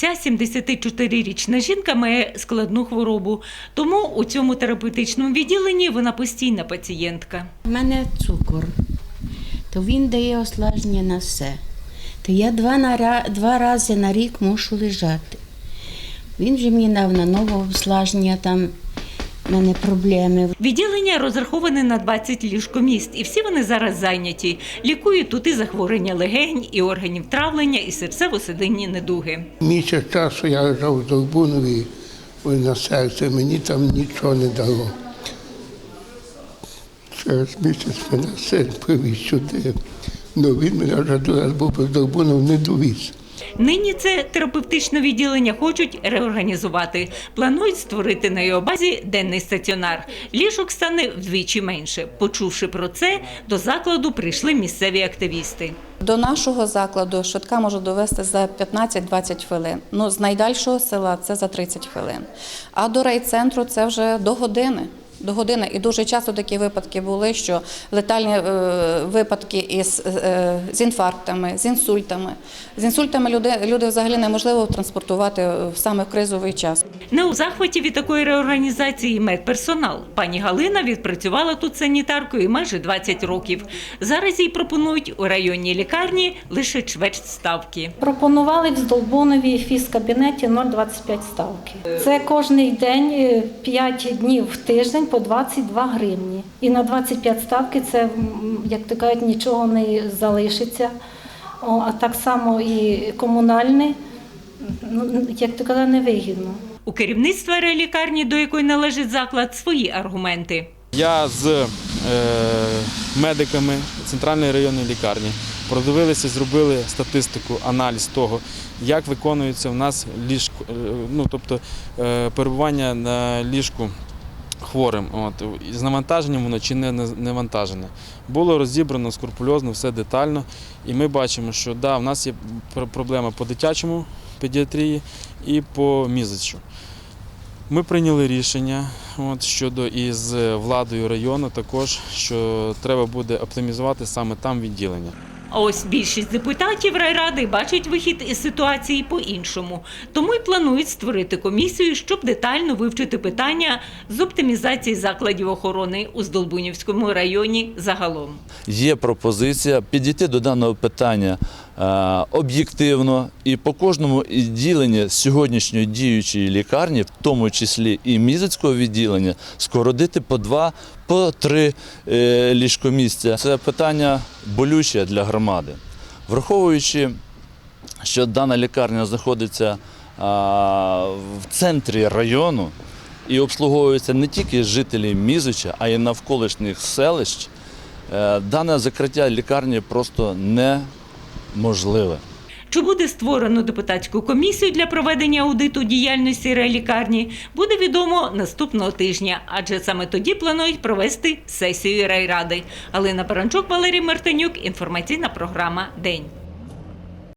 Ця 74-річна жінка має складну хворобу, тому у цьому терапевтичному відділенні вона постійна пацієнтка. У мене цукор, то він дає ослаження на все. То я два, на, два рази на рік мушу лежати. Він вже мені дав на нове ослаження там в мене проблеми. Відділення розраховане на 20 ліжкоміст, і всі вони зараз зайняті. Лікують тут і захворювання легень, і органів травлення, і серцево-судинні недуги. Місяць часу я лежав в Долбунові ой, на серце, мені там нічого не дало. Через місяць мене син привіз сюди. Ну, він мене вже до раз був без Долбунов не довіз. Нині це терапевтичне відділення хочуть реорганізувати. Планують створити на його базі денний стаціонар. Ліжок стане вдвічі менше. Почувши про це, до закладу прийшли місцеві активісти. До нашого закладу швидка може довести за 15-20 хвилин. Ну, з найдальшого села це за 30 хвилин. А до райцентру це вже до години. До години. І дуже часто такі випадки були, що летальні е, випадки із, е, з інфарктами, з інсультами. З інсультами люди, люди взагалі неможливо транспортувати в саме в кризовий час. Не у захваті від такої реорганізації медперсонал. Пані Галина відпрацювала тут санітаркою майже 20 років. Зараз їй пропонують у районній лікарні лише чверть ставки. Пропонували в Здолбунові фізкабінеті 0,25 ставки. Це кожний день е, 5 днів в тиждень по 22 гривні. І на 25 ставки це, як то кажуть, нічого не залишиться. О, а так само і комунальне, ну, як то кажуть, невигідно. У керівництва релікарні, до якої належить заклад, свої аргументи. Я з е, медиками центральної районної лікарні продивилися, зробили статистику, аналіз того, як виконується в нас ліжко, е, ну тобто е, перебування на ліжку хворим. От з навантаженням воно чи не навантажене. Було розібрано скрупульозно, все детально, і ми бачимо, що да, в нас є проблема по дитячому педіатрії і по мізичу. Ми прийняли рішення от, щодо із владою району також, що треба буде оптимізувати саме там відділення. А ось більшість депутатів райради бачать вихід із ситуації по-іншому. Тому й планують створити комісію, щоб детально вивчити питання з оптимізації закладів охорони у Здолбунівському районі загалом. є пропозиція підійти до даного питання об'єктивно і по кожному відділенні сьогоднішньої діючої лікарні, в тому числі і мізицького відділення, скоротити по два, по три е, ліжкомісця. Це питання болюче для громади. Враховуючи, що дана лікарня знаходиться в центрі району і обслуговується не тільки жителі Мізича, а й навколишніх селищ, е, дане закриття лікарні просто неможливе. Чи буде створено депутатську комісію для проведення аудиту діяльності райлікарні, буде відомо наступного тижня, адже саме тоді планують провести сесію райради. Галина Баранчук, Валерій Мартинюк, інформаційна програма День.